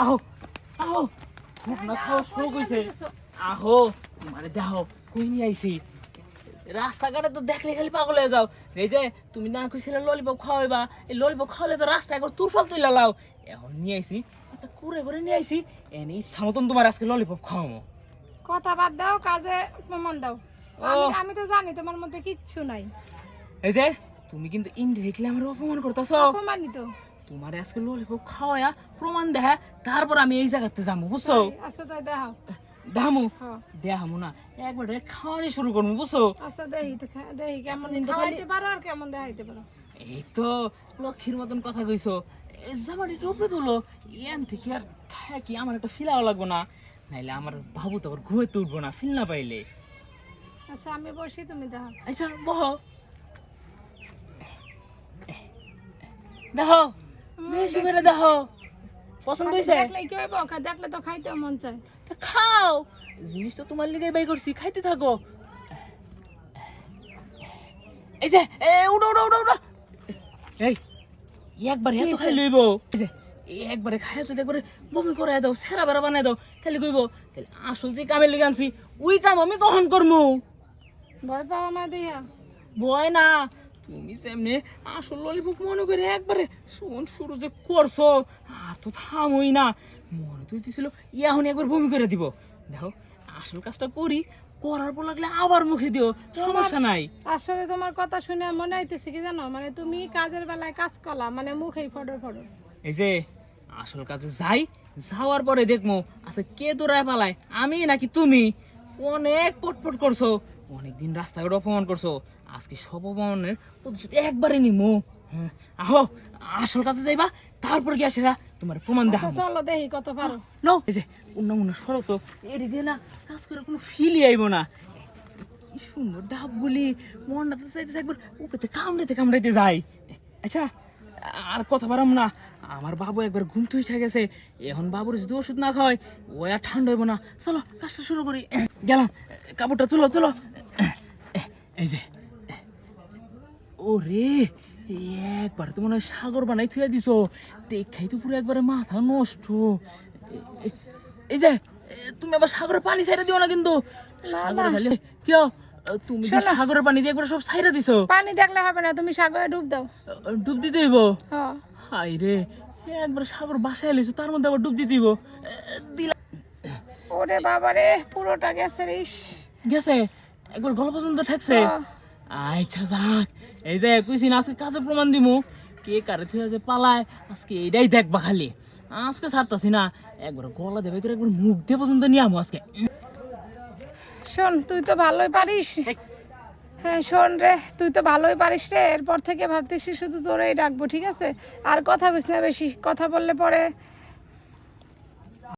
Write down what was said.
আহো আহো। খুব না খাওয়া শোক হইছে আহো তোমারে দেখো কই নিয়ে আইছি? রাস্তাঘাটে তো দেখলে খালি পাগল হয়ে যাও। এই যে তুমি না কইছিলে ললিপপ খাওয়াইবা এই ললিপপ খাওয়ালে তো রাস্তায় একবার তুরফাল তুইলা লাও। এখন নিয়ে আইছি একটা কুড়ে করে নিয়ে আইছি এনে ইচ্ছা মতন তোমার আজকে ললিপপ খাওয়াবো কথা বাদ দাও কাজে প্রমাণ দাও। আমি তো জানি তোমার মধ্যে কিচ্ছু নাই। এই যে তুমি কিন্তু ইনডিরেক্টলি আমার অপমান করতেছো। অপমানিত? তোমার আজকে ললিপপ খাওয়া প্রমাণ দেখা তারপর আমি এই জায়গাতে যাব বুঝছ? আচ্ছা তাই দেখাও। দেখামু? হ্যাঁ। দেখামু না একবার খাওয়ানি শুরু করব বুঝছ? আচ্ছা দেখি দেখি কেমন খাওয়াইতে পারো আর কেমন দেখাইতে পারো? এই তো লক্ষ্মীর মতন কথা কইছো। জামাটি টুপরে তুলো এন থেকে আর খায় কি আমার একটা ফিলাও লাগবো না? নাইলে আমার বাবু তো আবার ঘুমাইতে উঠবো না ফিল না পাইলে। আচ্ছা আমি বসি তুমি দেখাও। আচ্ছা বহ। দেখো। বেশি করে দেখো পছন্দ হয়েছে? দেখলে কি হইব? দেখলে তো খাইতে মন চায়। তা খাও। জিনিস তো তোমার লিগে বাই করছি খাইতে থাকো। এই যে এ উড়ো উড়ো উড়ো উড়ো। এই একবার এত খাই লইব এই যে একবারে খাই যদি একবারে বমি করে দাও সেরা বেড়া বানাই দাও তাহলে কইব তাহলে আসল যে কামের লিগে আনছি ওই কাম আমি কখন করব ভয় পাওয়া না দিয়া। ভয় না। তুমি যেমনি আসল ললিপপ মনে করে একবারে শোন শুরু যে করছ আর তো থামই না। মনে তো হইতেছিল এখন একবার বমি করে দিব। দেখো আসল কাজটা করি করার পর লাগলে আবার মুখে দিও সমস্যা নাই। আসলে তোমার কথা শুনে মনে হইতেছে কি জানো? মানে তুমি কাজের বেলায় কাজ করলা মানে মুখেই ফডর ফডর এই যে আসল কাজে যাই যাওয়ার পরে দেখব আচ্ছা কে দৌড়ায় পালায় আমি নাকি তুমি? অনেক পটপট করছ। অনেকদিন রাস্তাঘাট অপমান করছ। আজকে সব অপমানের প্রতিশোধ একবারে নিমো। হ্যাঁ, আহো আসল কাছে যাইবা তারপর কি আসেরা তোমার প্রমাণ দেখা আচ্ছা, চলো দেখি কত পারো। নো এই যে অন্য অন্য সরো তো এটি দিয়ে না কাজ করে কোনো ফিলই আইব না। কি সুন্দর ডাবগুলি মনটা তো চাইতেছে একবার উপরেতে কামড়াইতে কামড়াইতে যায়। আচ্ছা আর কথা পারাম না আমার বাবু একবার ঘুম তুই গেছে এখন বাবুর যদি ওষুধ না খাওয়ায় ও আর ঠান্ডা হইব না। চলো কাজটা শুরু করি। গেলাম কাপড়টা তুলো তুলো। এই যে ও রে একবার তো মনে হয় সাগর বানাই থুয়ে দিছো। দেখাই তো পুরো একবারে মাথা নষ্ট। এই যে তুমি আবার সাগরের পানি ছাইরা দিও না কিন্তু। সাগরে খালি কেউ তুমি যে সাগরের পানি দিয়ে একবার সব ছাইরা দিছো? পানি দেখলে হবে না তুমি সাগরে ডুব দাও। ডুব দিতে হইব? হাই রে একবার সাগর বাসায় এলেছো তার মধ্যে আবার ডুব দিতে হইব। দিলা ওরে বাবা রে পুরোটা গেছে রে গেছে? একবার গল্প পর্যন্ত ঠেকছে। আচ্ছা যাক এই যে কইছি না আজকে কাজে প্রমাণ দিমু। কে কারে থুয়ে যে পালায় আজকে এইটাই দেখবা খালি। আজকে ছাড়তাছি না একবার গলা দেবে করে একবার মুখ দিয়ে পর্যন্ত নিয়ে আমু আজকে। শোন তুই তো ভালোই পারিস। হ্যাঁ শোন রে তুই তো ভালোই পারিস রে। এরপর থেকে ভাবতেছি শুধু তোরেই ডাকবো ঠিক আছে? আর কথা কইস না বেশি কথা বললে পরে